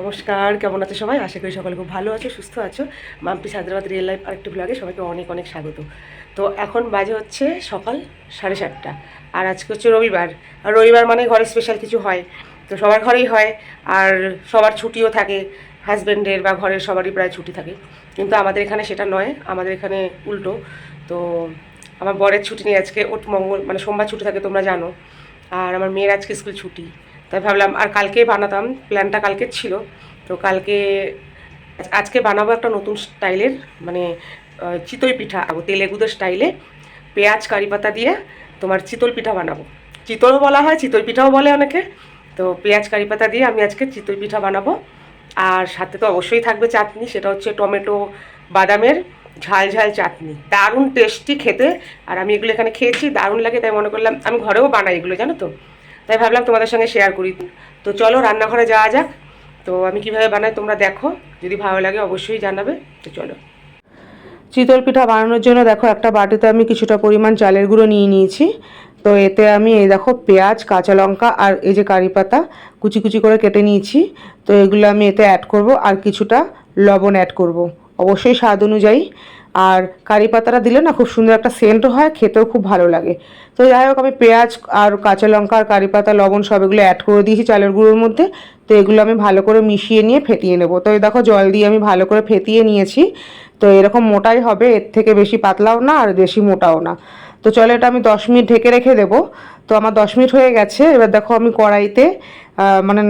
নমস্কার, কেমন আছো সবাই? আশা করি সকলে খুব ভালো আছো, সুস্থ আছো। মাম্পি হায়দ্রাবাদ রিয়েল লাইফ আরেকটি ব্লগে সবাইকে অনেক অনেক স্বাগত। তো এখন বাজে হচ্ছে সকাল সাড়ে সাতটা, আর আজকে হচ্ছে রবিবার। আর রবিবার মানে ঘরে স্পেশাল কিছু হয়, তো সবার ঘরেই হয়, আর সবার ছুটিও থাকে হাজব্যান্ডের বা ঘরের সবারই প্রায় ছুটি থাকে। কিন্তু আমাদের এখানে সেটা নয়, আমাদের এখানে উল্টো। তো আমার বরের ছুটি নেই আজকে ওট মঙ্গল মানে সোমবার ছুটি থাকে তোমরা জানো, আর আমার মেয়ের আজকে স্কুল ছুটি। তাই ভাবলাম আর কালকেই বানাতাম প্ল্যানটা কালকে ছিল। তো কালকে আজকে বানাবো একটা নতুন স্টাইলের মানে চিতই পিঠা তেলেগুদের স্টাইলে। পেঁয়াজ, কারি পাতা দিয়ে তোমার চিতল পিঠা বানাবো। চিতলও বলা হয় চিতই পিঠাও বলে অনেকে। তো পেঁয়াজ, কারি পাতা দিয়ে আমি আজকে চিতই পিঠা বানাবো। আর সাথে তো অবশ্যই থাকবে চাটনি, সেটা হচ্ছে টমেটো বাদামের ঝাল ঝাল চাটনি। দারুণ টেস্টি খেতে। আর আমি এগুলো এখানে খেয়েছি, দারুণ লাগে, তাই মনে করলাম, আমি ঘরেও বানাই এগুলো, জানো তো? তাই ভাবলাম তোমাদের সঙ্গে শেয়ার করি। তো চলো রান্নাঘরে যাওয়া যাক। তো আমি কীভাবে বানাই তোমরা দেখো। যদি ভালো লাগে অবশ্যই জানাবে। তো চলো। চিতল পিঠা বানানোর জন্য দেখো একটা বাটিতে আমি কিছুটা পরিমাণ চালের গুঁড়ো নিয়ে নিয়েছি। তো এতে আমি এই দেখো পেঁয়াজ, কাঁচা লঙ্কা আর এই যে কারি পাতা কুচি কুচি করে কেটে নিয়েছি। তো এগুলো আমি এতে অ্যাড করব আর কিছুটা লবণ অ্যাড করব। অবশ্যই স্বাদ অনুযায়ী। আর কারি পাতাটা দিলে না খুব সুন্দর একটা সেন্টও হয়, খেতেও খুব ভালো লাগে। তো যাই হোক, আমি পেঁয়াজ আর কাঁচা লঙ্কা আর কারি পাতা, লবণ সব এগুলো অ্যাড করে দিয়েছি চালের গুঁড়োর মধ্যে। তো এগুলো আমি ভালো করে মিশিয়ে নিয়ে ফেটিয়ে নেব। তো দেখো, জল দিয়ে আমি ভালো করে ফেটিয়ে নিয়েছি। তো এরকম মোটাই হবে, এর থেকে বেশি পাতলাও না আর বেশি মোটাও না। তো চলো, এটা আমি দশ মিনিট ঢেকে রেখে দেবো। তো আমার দশ মিনিট হয়ে গেছে। এবার দেখো, আমি কড়াইতে মানে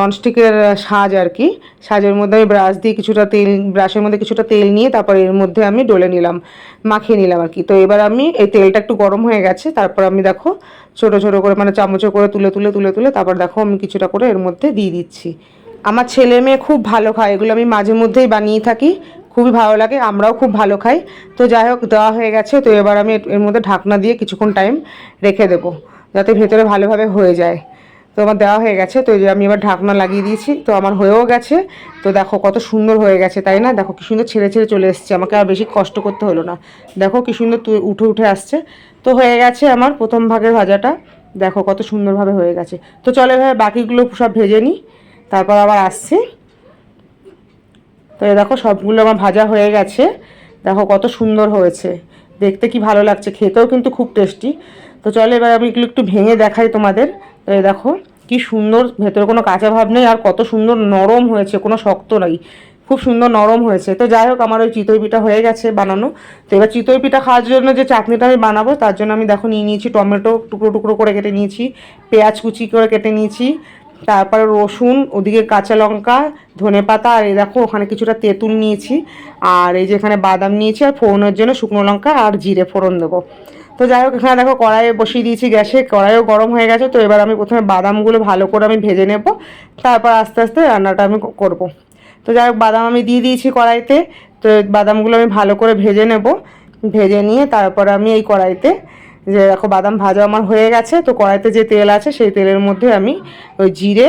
ননস্টিকের সাজ আর কি। সাজের মধ্যে আমি ব্রাশ দিয়ে কিছুটা তেল, ব্রাশের মধ্যে কিছুটা তেল নিয়ে তারপর এর মধ্যে আমি ডলে নিলাম, মাখিয়ে নিলাম আর কি। তো এবার আমি এই তেলটা একটু গরম হয়ে গেছে। তারপর আমি দেখো, ছোট ছোট করে মানে চামচে করে তুলে তুলে তুলে তুলে, তারপর দেখো, আমি কিছুটা করে এর মধ্যে দিয়ে দিচ্ছি। আমার ছেলে মেয়ে খুব ভালো খায়। এগুলো আমি মাঝে মধ্যেই বানিয়ে থাকি। খুবই ভালো লাগে, আমরাও খুব ভালো খাই। তো যাই হোক, দেওয়া হয়ে গেছে, তো এবার আমি এর- মধ্যে ঢাকনা দিয়ে কিছুক্ষণ টাইম রেখে দেবো, যাতে ভেতরে ভালোভাবে হয়ে যায়। তো আমার দেওয়া হয়ে গেছে, তো আমি এবার ঢাকনা লাগিয়ে দিয়েছি, তো আমার হয়েও গেছে। তো দেখো কত সুন্দর হয়ে গেছে, তাই না? দেখো কি সুন্দর ছেড়ে ছেড়ে চলে এসছে, আমাকে আর বেশি কষ্ট করতে হলো না। দেখো কি সুন্দর উঠে উঠে আসছে। তো হয়ে গেছে আমার প্রথম ভাগের ভাজাটা, দেখো কত সুন্দরভাবে হয়ে গেছে। তো চলে ভাই বাকিগুলো সব ভেজে নিই, তারপর আবার আসছি। তো এই দেখো সবগুলো আমার ভাজা হয়ে গেছে। দেখো কত সুন্দর হয়েছে। দেখতে কি ভালো লাগছে, খেতেও কিন্তু খুব টেস্টি। তো চলো এবার আমি এগুলো একটু ভেঙে দেখাই তোমাদের। তো এই দেখো কি সুন্দর, ভেতরে কোনো কাঁচা ভাব নেই আর কত সুন্দর নরম হয়েছে, কোনো শক্ত নাই। খুব সুন্দর নরম হয়েছে। তো যাই হোক, আমার ওই চিতই পিঠা হয়ে গেছে বানানো। তো এবার চিতই পিঠা খাওয়ার জন্য যে চাটনিটা আমি বানাবো, তার জন্য আমি দেখো নিয়ে নিয়েছি টমেটো টুকরো টুকরো করে কেটে নিয়েছি, পেঁয়াজ কুচি করে কেটে নিয়েছি তারপরে রসুন, ওদিকে কাঁচা লঙ্কা, ধনে পাতা, আর এই দেখো ওখানে কিছুটা তেঁতুল নিয়েছি। আর এই যে এখানে বাদাম নিয়েছি, আর ফোড়নের জন্য শুকনো লঙ্কা আর জিরে ফোড়ন দেবো। তো যাই হোক, এখানে দেখো কড়াইয়ে বসিয়ে দিয়েছি গ্যাসে, কড়াইও গরম হয়ে গেছে, তো এবার আমি প্রথমে বাদামগুলো ভালো করে আমি ভেজে নেব, তারপর আস্তে আস্তে রান্নাটা আমি করব। তো যাই হোক, বাদাম আমি দিয়ে দিয়েছি কড়াইতে, তো বাদামগুলো আমি ভালো করে ভেজে নেব। ভেজে নিয়ে তারপর আমি এই কড়াইতে যে দেখো বাদাম ভাজা আমার হয়ে গেছে, তো কড়াইতে যে তেল আছে সেই তেলের মধ্যে আমি ওই জিরে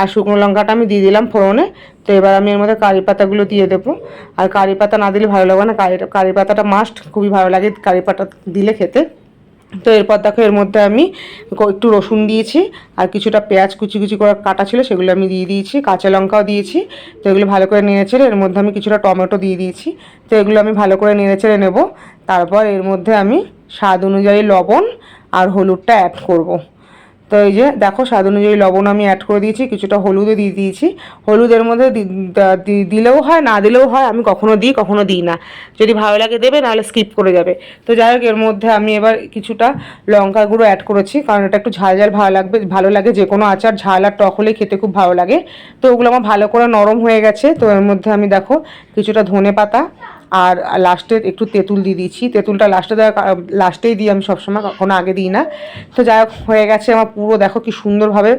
আর শুকনো লঙ্কাটা আমি দিয়ে দিলাম ফোড়নে। তো এবার আমি এর মধ্যে কারি পাতাগুলো দিয়ে দেবো। আর কারি পাতা না দিলে ভালো লাগবে না। কারি কারি পাতাটা মাস্ট খুবই ভালো লাগে কারি পাতা দিলে খেতে। তো এরপর দেখো এর মধ্যে আমি একটু রসুন দিয়েছি, আর কিছুটা পেঁয়াজ কুচি কুচি করে কাটা ছিল সেগুলো আমি দিয়ে দিয়েছি, কাঁচা লঙ্কাও দিয়েছি, তো এগুলো ভালো করে নেড়েচেড়ে এর মধ্যে আমি কিছুটা টমেটো দিয়ে দিয়েছি, তো এগুলো আমি ভালো করে নেড়েচেড়ে নেব, তারপর এর মধ্যে আমি স্বাদ অনুযায়ী লবণ আর হলুদটা অ্যাড করব। তো এই যে দেখো, স্বাদ অনুযায়ী লবণ আমি অ্যাড করে দিয়েছি, কিছুটা হলুদও দিয়ে দিয়েছি। হলুদের মধ্যে দিলেও হয়, না দিলেও হয়, আমি কখনো দিই কখনো দিই না। যদি ভালো লাগে দেবে, নাহলে স্কিপ করে যাবে। তো যাই হোক, এর মধ্যে আমি এবার কিছুটা লঙ্কা গুঁড়ো অ্যাড করেছি, কারণ এটা একটু ঝাল ঝাল ভালো লাগবে, ভালো লাগে যে কোনো আচার, ঝাল আর টক হলে খেতে খুব ভালো লাগে। তো ওগুলো আমার ভালো করে নরম হয়ে গেছে, তো এর মধ্যে আমি দেখো, কিছুটা ধনে পাতা আর লাস্টে একটু তেঁতুল দিয়ে দিয়েছি। তেঁতুলটা লাস্টে দেওয়া লাস্টেই দিই আমি সবসময় কখনো আগে দিই না। তো যাই হোক, হয়ে গেছে আমার পুরো। দেখো কি সুন্দরভাবে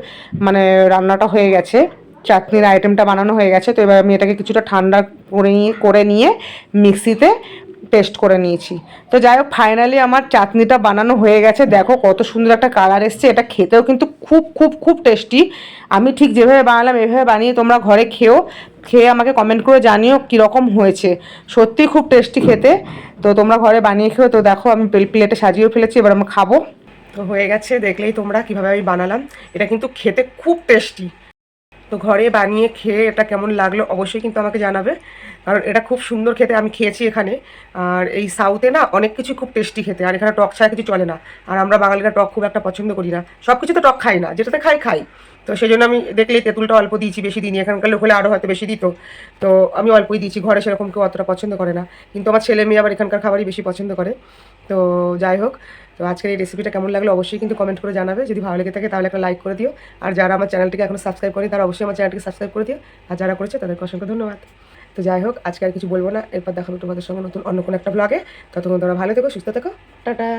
মানে রান্নাটা হয়ে গেছে। চাটনির আইটেমটা বানানো হয়ে গেছে। তো এবার আমি এটাকে কিছুটা ঠান্ডা করে নিয়ে করে নিয়ে মিক্সিতে পেস্ট করে নিয়েছি। তো যাই হোক ফাইনালি আমার চাটনিটা বানানো হয়ে গেছে। দেখো কত সুন্দর একটা কালার এসছে। এটা খেতেও কিন্তু খুব খুব খুব টেস্টি আমি ঠিক যেভাবে বানালাম, এভাবে বানিয়ে তোমরা ঘরে খেও। খেয়ে আমাকে কমেন্ট করে জানিও কীরকম হয়েছে। সত্যি খুব টেস্টি খেতে। তো তোমরা ঘরে বানিয়ে খেও। তো দেখো, আমি প্লে- প্লেটে সাজিয়েও ফেলেছি। এবার আমি খাব। তো হয়ে গেছে, দেখলেই তোমরা কীভাবে আমি বানালাম। এটা কিন্তু খেতে খুব টেস্টি তো ঘরে বানিয়ে খেয়ে এটা কেমন লাগল অবশ্যই কিন্তু আমাকে জানাবে। কারণ এটা খুব সুন্দর খেতে আমি খেয়েছি এখানে। আর এই সাউথে না অনেক কিছু খুব টেস্টি খেতে। আর এখানে টক ছাড়া কিছু চলে না। আর আমরা বাঙালিরা টক খুব একটা পছন্দ করি না। সব কিছু তো টক খাই না। যেটাতে খাই খাই। তো সেই জন্য আমি দেখলেই তেঁতুলটা অল্প দিয়েছি, বেশি দিইনি। এখানকার লোক হলে আরও হয়তো বেশি দিত। তো আমি অল্পই দিয়েছি। ঘরে সেরকম কেউ অতটা পছন্দ করে না। কিন্তু আমার ছেলে মেয়ে আবার এখানকার খাবারই বেশি পছন্দ করে। তো যাই হোক, তো আজকের এই রেসিপিটা কেমন লাগল অবশ্যই কিন্তু কমেন্ট করে জানাবে। যদি ভালো লেগে থাকে তাহলে একটা লাইক করে দিও। আর যারা আমার চ্যানেলটিকে এখনও সাবস্ক্রাইব করেনি, তারা অবশ্যই আমার চ্যানেলটিকে সাবস্ক্রাইব করে দিও। আর যারা করেছে তাদেরকে অসংখ্য ধন্যবাদ। তো যাই হোক, আজকে আর কিছু বলব না। এরপর দেখাবো তোমাদের সঙ্গে নতুন অন্য কোনো একটা ব্লগে ততক্ষণ তোমরা ভালো থেকো, সুস্থ থেকো। টাটা।